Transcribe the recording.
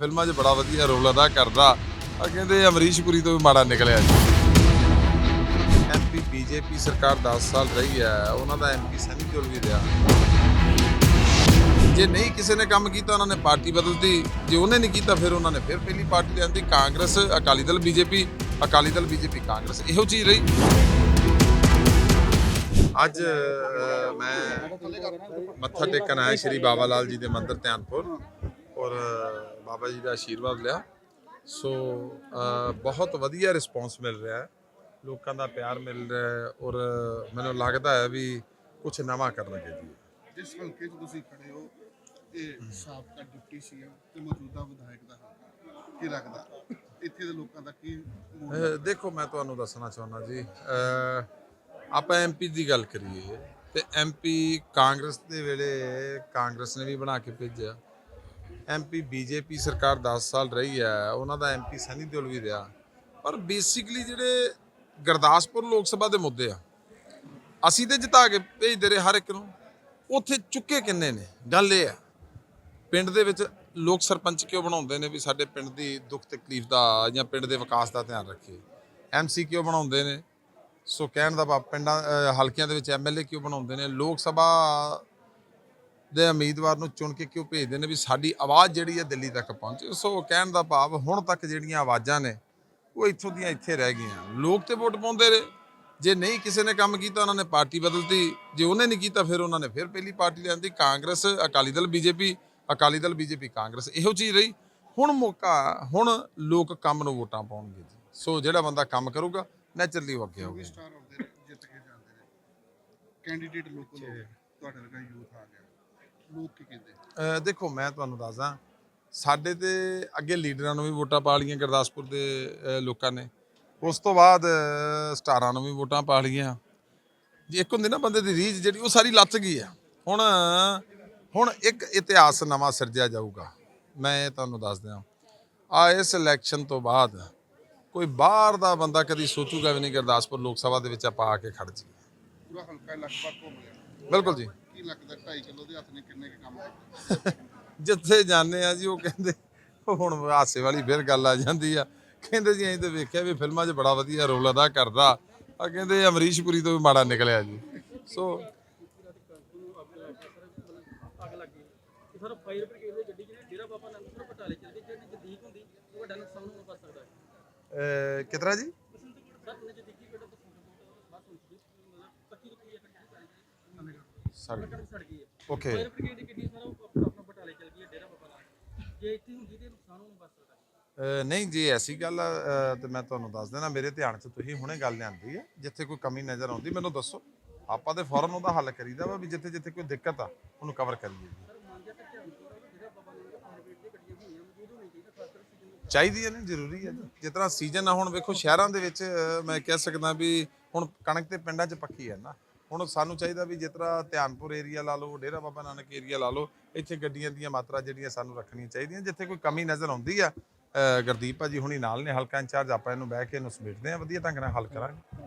ਫਿਲਮਾਂ 'ਚ ਬੜਾ ਵਧੀਆ ਰੋਲ ਅਦਾ ਕਰਦਾ। ਆ ਕਹਿੰਦੇ ਅਮਰੀਸ਼ ਪੁਰੀ ਤੋਂ ਵੀ ਮਾੜਾ ਨਿਕਲਿਆ ਜੀ। ਐਮਪੀ ਬੀਜੇਪੀ ਸਰਕਾਰ 10 ਸਾਲ ਰਹੀ ਹੈ, ਉਹਨਾਂ ਦਾ ਐਮਪੀ ਸਨੀ ਦਿਓਲ ਵੀ ਰਿਹਾ। ਜੇ ਨਹੀਂ ਕਿਸੇ ਨੇ ਕੰਮ ਕੀਤਾ, ਉਹਨਾਂ ਨੇ ਪਾਰਟੀ ਬਦਲਤੀ। ਜੇ ਉਹਨੇ ਨਹੀਂ ਕੀਤਾ, ਫਿਰ ਉਹਨਾਂ ਨੇ ਫਿਰ ਪਹਿਲੀ ਪਾਰਟੀ ਲਿਆਂਦੀ ਕਾਂਗਰਸ, ਅਕਾਲੀ ਦਲ ਬੀਜੇਪੀ ਅਕਾਲੀ ਦਲ ਬੀਜੇਪੀ ਕਾਂਗਰਸ। ਇਹੋ ਚੀਜ਼ ਰਹੀ। ਅੱਜ ਮੈਂ ਮੱਥਾ ਟੇਕਣ ਆਇਆ ਸ਼੍ਰੀ ਬਾਬਾ ਲਾਲ ਜੀ ਦੇ ਮੰਦਿਰ, ਧਿਆਨਪੁਰ। ਔਰ ਬਾਬਾ ਜੀ ਦਾ ਆਸ਼ੀਰਵਾਦ ਲਿਆ। ਸੋ ਬਹੁਤ ਵਧੀਆ ਰਿਸਪੌਂਸ ਮਿਲ ਰਿਹਾ ਹੈ। ਲੋਕਾਂ ਦਾ ਪਿਆਰ ਮਿਲ ਰਿਹਾ ਹੈ ਔਰ ਮੈਨੂੰ ਲੱਗਦਾ ਹੈ ਵੀ ਕੁਝ ਨਵਾਂ ਕਰਨਗੇ ਜੀ। ਜਿਸ ਹਲਕੇ 'ਚ ਤੁਸੀਂ ਖੜੇ ਹੋ ਇਹ ਸਾਬਕਾ ਡਿਪਟੀ ਸੀਐਮ ਤੇ ਮੌਜੂਦਾ ਵਿਧਾਇਕ ਦਾ ਕੀ ਲੱਗਦਾ? ਇੱਥੇ ਦੇ ਲੋਕਾਂ ਦਾ ਕੀ ਦੇਖੋ ਮੈਂ ਤੁਹਾਨੂੰ ਦੱਸਣਾ ਚਾਹੁੰਦਾ ਜੀ। ਆਪਾਂ ਐਮਪੀ ਦੀ ਗੱਲ ਕਰੀਏ ਤੇ ਐਮਪੀ ਕਾਂਗਰਸ ਦੇ ਵੇਲੇ ਕਾਂਗਰਸ ਨੇ ਵੀ ਬਣਾ ਕੇ ਭੇਜਿਆ। ਐਮਪੀ ਬੀਜੇਪੀ ਸਰਕਾਰ 10 ਸਾਲ ਰਹੀ ਹੈ, ਉਹਨਾਂ ਦਾ ਐਮਪੀ ਸਨੀ ਦਿਓਲ ਵੀ ਰਿਹਾ। ਪਰ ਬੇਸਿਕਲੀ ਜਿਹੜੇ ਗੁਰਦਾਸਪੁਰ ਲੋਕ ਸਭਾ ਦੇ ਮੁੱਦੇ ਆ, ਅਸੀਂ ਤੇ ਜਿਤਾ ਕੇ ਭੇਜਦੇ ਰਹੇ ਹਰ ਇੱਕ ਨੂੰ, ਉੱਥੇ ਚੁੱਕੇ ਕਿੰਨੇ ਨੇ? ਗੱਲ ਇਹ ਆ, ਪਿੰਡ ਦੇ ਵਿੱਚ ਲੋਕ ਸਰਪੰਚ ਕਿਉਂ ਬਣਾਉਂਦੇ ਨੇ ਵੀ ਸਾਡੇ ਪਿੰਡ ਦੀ ਦੁੱਖ ਤਕਲੀਫ ਦਾ ਜਾਂ ਪਿੰਡ ਦੇ ਵਿਕਾਸ ਦਾ ਧਿਆਨ ਰੱਖੇ? ਐਮਸੀ ਕਿਉਂ ਬਣਾਉਂਦੇ ਨੇ? ਸੋ ਕਹਿਣ ਦਾ ਭਾਵ ਪਿੰਡਾਂ ਹਲਕਿਆਂ ਦੇ ਵਿੱਚ ਐਮਐਲਏ ਕਿਉਂ ਬਣਾਉਂਦੇ ਨੇ? ਲੋਕ ਸਭਾ ਦੇ ਉਮੀਦਵਾਰ ਨੂੰ ਚੁਣ ਕੇ ਕਿਉਂ ਭੇਜਦੇ ਨੇ ਵੀ ਸਾਡੀ ਆਵਾਜ਼ ਜਿਹੜੀ ਹੈ ਦਿੱਲੀ ਤੱਕ ਪਹੁੰਚੇ? ਸੋ ਕਹਿਣ ਦਾ ਭਾਵ ਹੁਣ ਤੱਕ ਜਿਹੜੀਆਂ ਆਵਾਜ਼ਾਂ ਨੇ, ਉਹ ਇੱਥੋਂ ਦੀਆਂ ਇੱਥੇ ਰਹਿ ਗਈਆਂ। ਲੋਕ ਤੇ ਵੋਟ ਪਾਉਂਦੇ ਰਹੇ। ਜੇ ਨਹੀਂ ਕਿਸੇ ਨੇ ਕੰਮ ਕੀਤਾ, ਉਹਨਾਂ ਨੇ ਪਾਰਟੀ ਬਦਲਤੀ। ਜੇ ਉਹਨੇ ਨਹੀਂ ਕੀਤਾ, ਫਿਰ ਉਹਨਾਂ ਨੇ ਫਿਰ ਪਹਿਲੀ ਪਾਰਟੀ ਲਿਆਂਦੀ ਕਾਂਗਰਸ, ਅਕਾਲੀ ਦਲ, ਬੀਜੇਪੀ, ਅਕਾਲੀ ਦਲ, ਬੀਜੇਪੀ, ਕਾਂਗਰਸ, ਇਹੋ ਚੀਜ਼ ਰਹੀ। ਹੁਣ ਮੌਕਾ, ਹੁਣ ਲੋਕ ਕੰਮ ਨੂੰ ਵੋਟਾਂ ਪਾਉਣਗੇ ਜੀ। ਸੋ ਜਿਹੜਾ ਬੰਦਾ ਕੰਮ ਕਰੂਗਾ, ਨੈਚੁਰਲੀ ਉਹ ਅੱਗੇ ਹੋਊਗਾ। ਸਟਾਰ ਆਉਂਦੇ ਜਿੱਤ ਕੇ ਜਾਂਦੇ ਨੇ। ਕੈਂਡੀਡੇਟ ਲੋਕਲ ਹੋ ਗਏ, ਤੁਹਾਡੇ ਲਗਾ ਯੂਥ ਆ ਗਿਆ। ਲੋਕ ਕੀ ਕਹਿੰਦੇ? ਦੇਖੋ ਮੈਂ ਤੁਹਾਨੂੰ ਦੱਸਦਾ ਸਾਡੇ ਤੇ ਅੱਗੇ ਲੀਡਰਾਂ ਨੂੰ ਵੀ ਵੋਟਾਂ ਪਾ ਲਈਆਂ ਗੁਰਦਾਸਪੁਰ ਦੇ ਲੋਕਾਂ ਨੇ। ਉਸ ਤੋਂ ਬਾਅਦ ਸਟਾਰਾਂ ਨੂੰ ਵੀ ਵੋਟਾਂ ਪਾ ਲਈਆਂ। ਜੇ ਇੱਕ ਹੁੰਦੀ ਨਾ ਬੰਦੇ ਦੀ ਰੀਝ ਜਿਹੜੀ ਉਹ ਸਾਰੀ ਲੱਥ ਗਈ ਆ। ਹੁਣ ਹੁਣ ਇੱਕ ਇਤਿਹਾਸ ਨਵਾਂ ਸਿਰਜਿਆ ਜਾਊਗਾ। ਮੈਂ ਤੁਹਾਨੂੰ ਦੱਸ ਦਿਆਂ। ਆ ਇਸ ਇਲੈਕਸ਼ਨ ਤੋਂ ਬਾਅਦ ਕੋਈ ਬਾਹਰ ਦਾ ਬੰਦਾ ਕਦੀ ਸੋਚੂਗਾ ਵੀ ਨਹੀਂ ਗੁਰਦਾਸਪੁਰ ਲੋਕ ਸਭਾ ਦੇ ਵਿੱਚ ਆਪਾਂ ਆ ਕੇ ਖੜ ਜੀ ਪੂਰਾ ਹਲਕਾ ਲਗਭਗ ਘੁੰਮ ਲਿਆ। ਬਿਲਕੁਲ ਜੀ। ਕੀ ਲੱਗਦਾ 2.5 ਕਿਲੋ ਦੇ ਹੱਥ ਨੇ ਕਿੰਨੇ ਕੁ ਕੰਮ ਕੀਤੇ ਜਿੱਥੇ ਜਾਂਦੇ ਆ ਜੀ ਉਹ ਕਹਿੰਦੇ ਉਹ ਹੁਣ ਹਾਸੇ ਵਾਲੀ ਫਿਰ ਗੱਲ ਆ ਜਾਂਦੀ ਆ। ਕਹਿੰਦੇ ਜੀ ਅਸੀਂ ਤਾਂ ਵੇਖਿਆ ਵੀ ਫਿਲਮਾਂ 'ਚ ਬੜਾ ਵਧੀਆ ਰੋਲ ਅਦਾ ਕਰਦਾ। ਆ ਕਹਿੰਦੇ ਅਮਰੀਸ਼ ਪੁਰੀ ਤੋਂ ਵੀ ਮਾੜਾ ਨਿਕਲਿਆ ਜੀ। ਸੋ ਸਰ ਫਾਇਰ ਬ੍ਰਿਗੇਡ ਦੀ ਗੱਡੀ ਜਿਹੜੀ ਡੇਰਾ ਬਾਬਾ ਨਾਨਕ ਸਰ ਬਟਾਲੇ ਚੱਲ ਗਈ ਜਿਹੜੀ ਨਜ਼ਦੀਕ ਹੁੰਦੀ ਉਹ ਵੱਡਾ ਨੁਕਸਾਨ ਹੋਣ ਪਾ ਸਕਦਾ ਹੈ ਕਿਤਰਾ ਜੀ? ਸਰ ਨਜ਼ਦੀਕੀ ਪਿੰਡ ਤੋਂ ਬਸ ਹੁੰਦੀ ਸੀ ਮਤਲਬ ਪੱਕੀ ਰੁਕੀ ਹੈ ਸੜ ਸੜ ਗਈ ਹੈ। ਓਕੇ ਫਾਇਰ ਬ੍ਰਿਗੇਡ ਦੀ ਗੱਡੀ ਸਰ ਉਹ ਆਪਣਾ ਆਪਣਾ ਬਟਾਲੇ ਚੱਲ ਗਈ ਹੈ ਡੇਰਾ ਬਾਬਾ ਨਾਨਕ। ਜੇ ਇੱਥੇ ਹੁੰਦੀ ਤੇ ਨੁਕਸਾਨ ਹੋਣ ਪਾ ਸਕਦਾ ਹੈ ਨਹੀਂ ਜੀ ਐਸੀ ਗੱਲ ਆ, ਤੇ ਮੈਂ ਤੁਹਾਨੂੰ ਦੱਸ ਦੇਣਾ ਮੇਰੇ ਧਿਆਨ 'ਚ ਤੁਸੀਂ ਹੁਣੇ ਗੱਲ ਲਿਆਂਦੀ ਹੈ ਜਿੱਥੇ ਕੋਈ ਕਮੀ ਨਜ਼ਰ ਆਉਂਦੀ ਮੈਨੂੰ ਦੱਸੋ। ਆਪਾਂ ਤੇ ਫੌਰਨ ਉਹਦਾ ਹੱਲ ਕਰੀਦਾ ਵਾ ਵੀ ਜਿੱਥੇ ਜਿੱਥੇ ਕੋਈ ਦਿੱਕਤ ਆ ਉਹਨੂੰ ਕਵਰ ਕਰੀਏ ਚਾਹੀਦਾ ਹੈ ਨਾ ਜ਼ਰੂਰੀ ਹੈ ਜੀ। ਜਿਸ ਤਰ੍ਹਾਂ ਸੀਜ਼ਨ ਆ ਹੁਣ ਵੇਖੋ ਸ਼ਹਿਰਾਂ ਦੇ ਵਿੱਚ ਮੈਂ ਕਹਿ ਸਕਦਾ ਵੀ ਹੁਣ ਕਣਕ ਤੇ ਪਿੰਡਾਂ 'ਚ ਪੱਕੀ ਹੈ ਨਾ। ਹੁਣ ਸਾਨੂੰ ਚਾਹੀਦਾ ਵੀ ਜਿਸ ਤਰ੍ਹਾਂ ਧਿਆਨਪੁਰ ਏਰੀਆ ਲਾ ਲਓ, ਡੇਰਾ ਬਾਬਾ ਨਾਨਕ ਏਰੀਆ ਲਾ ਲਓ, ਇੱਥੇ ਗੱਡੀਆਂ ਦੀਆਂ ਮਾਤਰਾ ਜਿਹੜੀਆਂ ਸਾਨੂੰ ਰੱਖਣੀਆਂ ਚਾਹੀਦੀਆਂ। ਜਿੱਥੇ ਕੋਈ ਕਮੀ ਨਜ਼ਰ ਆਉਂਦੀ ਆ ਗੁਰਦੀਪ ਭਾਜੀ ਹੁਣੀ ਨਾਲ ਨੇ, ਹਲਕਾ ਇੰਚਾਰਜ, ਆਪਾਂ ਇਹਨੂੰ ਬਹਿ ਕੇ ਇਹਨੂੰ ਸਮੇਟਦੇ ਆ, ਵਧੀਆ ਢੰਗ ਨਾਲ ਹੱਲ ਕਰਾਂਗੇ।